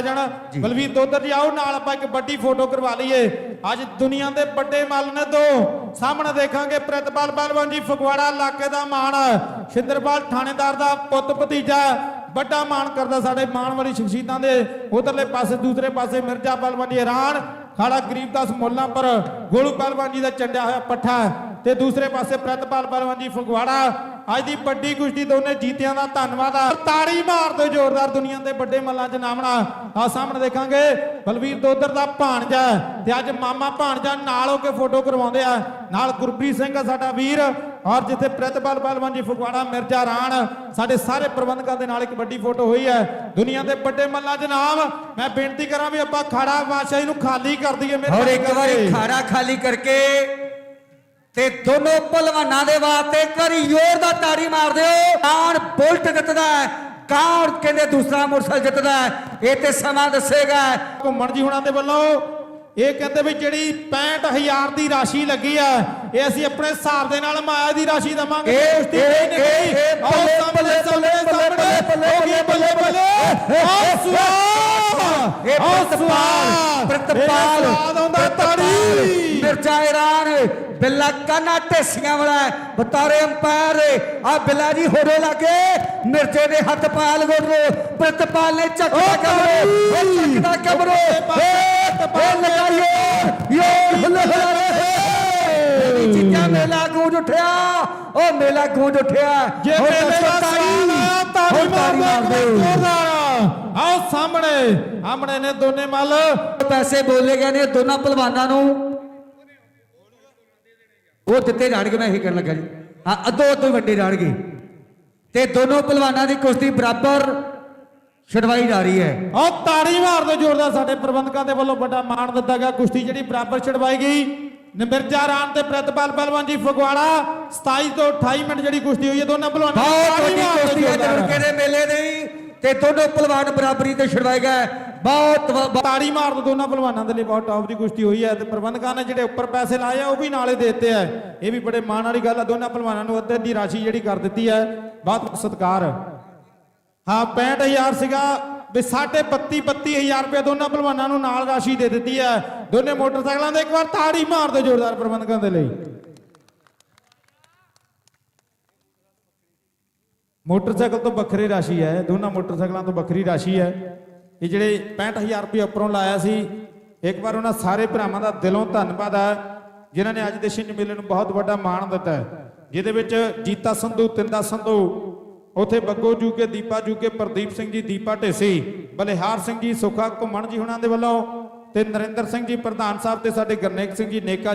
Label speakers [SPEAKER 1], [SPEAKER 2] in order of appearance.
[SPEAKER 1] ਜਾਣਾ। ਬਲਵੀਰ ਦੋਦਰ ਜੀ ਆਓ ਨਾਲ ਆਪਾਂ ਇੱਕ ਵੱਡੀ ਫੋਟੋ ਕਰਵਾ ਲਈਏ। ਅੱਜ ਦੁਨੀਆ ਦੇ ਵੱਡੇ ਮੱਲ ਨੇ ਦੋ। ਸਾਹਮਣੇ ਦੇਖਾਂਗੇ ਪ੍ਰਿਤਪਾਲ ਬਲਵੰਤ ਜੀ ਫਗਵਾੜਾ ਇਲਾਕੇ ਦਾ ਮਾਣ। ਸ਼ਿੰਦਰਪਾਲ ਥਾਣੇਦਾਰ ਦਾ ਪੁੱਤ ਭਤੀਜਾ ਵੱਡਾ ਮਾਣ ਕਰਦਾ ਸਾਡੇ ਮਾਣ ਵਾਲੀ ਸ਼ਖਸੀਅਤਾਂ ਦੇ। ਉਧਰਲੇ ਪਾਸੇ ਦੂਸਰੇ ਪਾਸੇ ਮਿਰਜ਼ਾ ਬਲਵੰਤ ਜੀ ਹੈਰਾਨ। ਖਾੜਾ ਗਰੀਬਦਾਸ ਮੁੱਲਾਂ ਪਰ ਗੋਲੂ ਪਹਿਲਵਾਨ ਜੀ ਦਾ ਚੰਡਿਆ ਹੋਇਆ ਪੱਠਾ। ਤੇ ਦੂਸਰੇ ਪਾਸੇ ਪ੍ਰਿਤਪਾਲ ਪਹਿਲਵਾਨ ਜੀ ਫਗਵਾੜਾ ਅੱਜ ਦੀ ਵੱਡੀ ਕੁਸ਼ਤੀ ਦੋਨੇ ਜੀਤਿਆਂ ਦਾ ਧੰਨਵਾਦ ਆ। ਤਾੜੀ ਮਾਰ ਦਿਓ ਜ਼ੋਰਦਾਰ ਦੁਨੀਆ ਦੇ ਵੱਡੇ ਮੱਲਾਂ 'ਚ ਨਾਮਣਾ। ਆ ਸਾਹਮਣੇ ਦੇਖਾਂਗੇ ਬਲਵੀਰ ਦੋਦਰ ਦਾ ਭਾਣਜਾ ਤੇ ਅੱਜ ਮਾਮਾ ਭਾਣਜਾ ਨਾਲ ਹੋ ਕੇ ਫੋਟੋ ਕਰਵਾਉਂਦੇ ਆ। ਨਾਲ ਗੁਰਪ੍ਰੀਤ ਸਿੰਘ ਸਾਡਾ ਵੀਰ ਔਰ ਜਿੱਥੇ ਪ੍ਰਿਤਪਾਲ ਪਹਿਲਵਾਨ ਜੀ ਫਗਵਾੜਾ ਮਿਰਜ਼ਾ ਰਾਣ ਸਾਡੇ ਸਾਰੇ ਪ੍ਰਬੰਧਕਾਂ ਦੇ ਨਾਲ ਇੱਕ ਵੱਡੀ ਫੋਟੋ ਹੋਈ ਹੈ। ਦੁਨੀਆ ਦੇ ਵੱਡੇ ਮੱਲਾਂ 'ਚ ਨਾਮ। ਮੈਂ ਬੇਨਤੀ ਕਰਾਂ ਵੀ ਆਪਾਂ ਖਾੜਾ ਬਾਦਸ਼ਾਹੀ ਨੂੰ ਖਾਲੀ ਕਰ ਦਈਏ
[SPEAKER 2] ਔਰ
[SPEAKER 1] ਮਿਹਰਬਾਨੀ
[SPEAKER 2] ਇੱਕ ਵਾਰੀ। ਖਾੜਾ ਖਾਲੀ ਕਰਕੇ ਤੇ ਦੋਨੋਂ ਪਹਿਲਵਾਨਾਂ ਦੇ ਵਾਸਤੇ ਇੱਕ ਵਾਰੀ ਜ਼ੋਰ ਦਾ ਤਾੜੀ ਮਾਰ ਦਿਓ। ਕੌਣ ਬੁਲਟ ਜਿੱਤਦਾ ਹੈ ਕੌਣ ਕਹਿੰਦੇ ਦੂਸਰਾ ਮੋਟਰਸਾਈਕਲ ਜਿੱਤਦਾ ਹੈ। ਇਹ ਤੇ ਸਮਾਂ ਦੱਸੇਗਾ।
[SPEAKER 1] ਘੁੰਮਣ ਜੀ ਹੁਣਾਂ ਦੇ ਵੱਲੋਂ ਇਹ ਕਹਿੰਦੇ ਵੀ ਜਿਹੜੀ 65000 ਦੀ ਰਾਸ਼ੀ ਲੱਗੀ ਆ ਇਹ ਅਸੀਂ ਆਪਣੇ ਹਿਸਾਬ ਦੇ ਨਾਲ ਮਾਇਆ ਦੀ ਰਾਸ਼ੀ ਦਵਾਂਗੇ।
[SPEAKER 2] ਇਹ- ਇਹ-। ਇਹ- ਬੱਲੇ, ਬੱਲੇ, ਬੱਲੇ, ਬੱਲੇ,
[SPEAKER 1] ਬੱਲੇ ਬੱਲੇ ਆਹ ਸਵਾਦ
[SPEAKER 2] ਇਹ ਪ੍ਰਤਪਾਲ ਪ੍ਰਤਪਾਲ
[SPEAKER 1] ਆਉਂਦਾ ਤਾੜੀ
[SPEAKER 2] ਮਿਰਚਾ ਇਰਾਨ ਬਿੱਲਾ ਕਾਨਾ ਢੇਸੀਆਂ ਵਾਲਾ। ਬਤਾਰੇ ਅੰਪਾਇਰ ਆ ਬਿੱਲਾ ਜੀ ਹੋਰੇ ਲੱਗੇ ਮਿਰਚੇ ਦੇ ਹੱਥ ਪਾਲ ਗੋਡੋ ਪ੍ਰਤਪਾਲ ਨੇ ਚੱਕਦਾ ਕਮਰੋ ਉਹ! ਚੱਕਦਾ ਕਮਰੋ। ਇਹ ਲਗਾਈਓ ਯੋ ਹੁੱਲੇ ਹੁੱਲੇ ਚੀਜ਼ਾਂ ਮੇਲਾ ਗੂੰਜ ਉੱਠਿਆ। ਉਹ ਮੇਲਾ ਗੂੰਜ ਉੱਠਿਆ।
[SPEAKER 1] ਜੇ ਮੇਲੇ ਦਾ ਆਇਆ ਤਾੜੀ
[SPEAKER 2] ਹੁਣ
[SPEAKER 1] ਦੇ ਆਓ ਸਾਹਮਣੇ ਸਾਹਮਣੇ ਨੇ ਦੋਨੇ ਮੱਲ।
[SPEAKER 2] ਪੈਸੇ ਬੋਲੇ ਗਏ ਨੇ ਦੋਨਾਂ ਪਹਿਲਵਾਨਾਂ ਨੂੰ। ਉਹ ਦਿੱਤੇ ਜਾਣਗੇ ਮੈਂ ਇਹੀ ਕਰਨ ਲੱਗਾ ਜੀ। ਹਾਂ ਅੱਧੋ ਅੱਧੋ ਵੱਡੇ ਜਾਣਗੇ। ਤੇ ਦੋਨੋਂ ਪਹਿਲਵਾਨਾਂ ਦੀ ਕੁਸ਼ਤੀ ਬਰਾਬਰ ਛਡਵਾਈ ਜਾ ਰਹੀ ਹੈ।
[SPEAKER 1] ਆਹ ਤਾੜੀ ਮਾਰ ਦਿਓ ਜ਼ੋਰਦਾਰ ਸਾਡੇ ਪ੍ਰਬੰਧਕਾਂ ਦੇ ਵੱਲੋਂ ਵੱਡਾ ਮਾਣ ਦਿੱਤਾ ਗਿਆ। ਕੁਸ਼ਤੀ ਜਿਹੜੀ ਬਰਾਬਰ ਛਡਵਾਈ ਗਈ। ਨਿਮਰਜਾ ਰਾਮ ਤੇ ਪ੍ਰਤਪਾਲ ਪਹਿਲਵਾਨ ਜੀ ਫਗਵਾੜਾ 27 ਤੋਂ 28 ਮਿੰਟ ਜਿਹੜੀ ਕੁਸ਼ਤੀ ਹੋਈ ਹੈ ਦੋਨਾਂ ਪਹਿਲਵਾਨਾਂ ਦੀ
[SPEAKER 2] ਬਹੁਤ ਵੱਡੀ ਕੁਸ਼ਤੀ ਹੈ ਦੇ ਮੇਲੇ ਦੀ ਤੇ ਦੋਨੋਂ ਪਹਿਲਵਾਨ ਬਰਾਬਰੀ ਤੇ ਛਡਵਾਏ ਗਏ। ਬਹੁਤ
[SPEAKER 1] ਤਾੜੀ ਮਾਰ ਦੋ ਦੋਨਾਂ ਪਹਿਲਵਾਨਾਂ ਦੇ ਲਈ, ਬਹੁਤ ਟੌਪ ਦੀ ਕੁਸ਼ਤੀ ਹੋਈ ਹੈ ਤੇ ਪ੍ਰਬੰਧਕਾਂ ਨੇ ਜਿਹੜੇ ਉੱਪਰ ਪੈਸੇ ਲਾਏ ਆ, ਉਹ ਵੀ ਨਾਲੇ ਦੇ ਦਿੱਤੇ ਆ। ਇਹ ਵੀ ਬੜੇ ਮਾਣ ਵਾਲੀ ਗੱਲ ਆ, ਦੋਨਾਂ ਪਹਿਲਵਾਨਾਂ ਨੂੰ ਅੱਧੇ ਦੀ ਰਾਸ਼ੀ ਜਿਹੜੀ ਕਰ ਦਿੱਤੀ ਹੈ। ਬਹੁਤ ਸਤਿਕਾਰ। ਹਾਂ 65000 ਸੀਗਾ ਵੀ ਸਾਢੇ 32 32000 ਰੁਪਏ ਦੋਨਾਂ ਪਹਿਲਵਾਨਾਂ ਨੂੰ ਨਾਲ ਰਾਸ਼ੀ ਦੇ ਦਿੱਤੀ ਹੈ। ਦੋਨੇ ਮੋਟਰਸਾਈਕਲਾਂ ਦੇ ਇੱਕ ਵਾਰ ਤਾੜੀ ਮਾਰ ਦਿਓ ਜ਼ੋਰਦਾਰ ਪ੍ਰਬੰਧਕਾਂ ਦੇ ਲਈ। ਮੋਟਰਸਾਈਕਲ ਤੋਂ ਵੱਖਰੀ ਰਾਸ਼ੀ ਹੈ, ਦੋਨਾਂ ਮੋਟਰਸਾਈਕਲਾਂ ਤੋਂ ਵੱਖਰੀ ਰਾਸ਼ੀ ਹੈ। ਇਹ ਜਿਹੜੇ 65000 ਰੁਪਏ ਉੱਪਰੋਂ ਲਾਇਆ ਸੀ, ਇੱਕ ਵਾਰ ਉਹਨਾਂ ਸਾਰੇ ਭਰਾਵਾਂ ਦਾ ਦਿਲੋਂ ਧੰਨਵਾਦ ਹੈ, ਜਿਨ੍ਹਾਂ ਨੇ ਅੱਜ ਦੇ ਛਿੰਝ ਮੇਲੇ ਨੂੰ ਬਹੁਤ ਵੱਡਾ ਮਾਣ ਦਿੱਤਾ ਹੈ। ਜਿਹਦੇ ਵਿੱਚ ਜੀਤਾ ਸੰਧੂ, ਤਿੰਦਾ ਸੰਧੂ, ਉਥੇ ਬੱਗੋ ਜੂਕੇ, ਦੀਪਾ ਜੂਕੇ, ਪ੍ਰਦੀਪ ਸਿੰਘ ਜੀ, ਦੀਪਾ ਢੇਸੀ, ਬਲਿਹਾਰ ਸਿੰਘ ਜੀ, ਸੁਖਾ ਘੁੰਮਣ ਜੀ ਹੁਣਾਂ ਦੇ ਵੱਲੋਂ ਤੇ ਨਰਿੰਦਰ ਸਿੰਘ ਜੀ, ਪ੍ਰਧਾਨ ਸਾਹਿਬ ਤੇ ਸਾਡੇ ਗਰਨੇਕ ਸਿੰਘ ਜੀ, ਨੇਕਾ